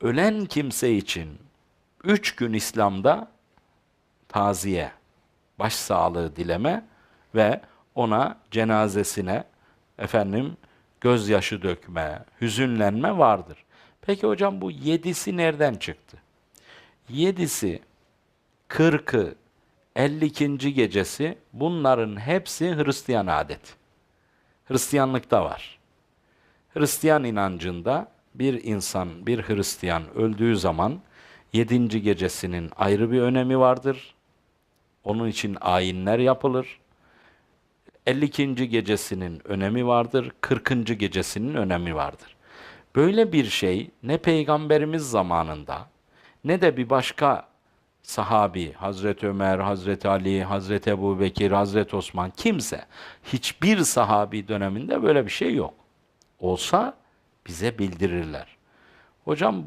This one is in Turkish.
ölen kimse için üç gün İslam'da taziye, başsağlığı dileme ve ona cenazesine efendim gözyaşı dökme, hüzünlenme vardır. Peki hocam bu yedisi nereden çıktı? Yedisi, kırkı, 52. gecesi bunların hepsi Hristiyan adeti. Hristiyanlıkta var. Hristiyan inancında bir insan, bir Hristiyan öldüğü zaman yedinci gecesinin ayrı bir önemi vardır. Onun için ayinler yapılır. 52. gecesinin önemi vardır, 40. gecesinin önemi vardır. Böyle bir şey ne peygamberimiz zamanında ne de bir başka sahabi, Hazreti Ömer, Hazreti Ali, Hazreti Ebu Bekir, Hazreti Osman kimse hiçbir sahabi döneminde böyle bir şey yok. Olsa bize bildirirler. Hocam bu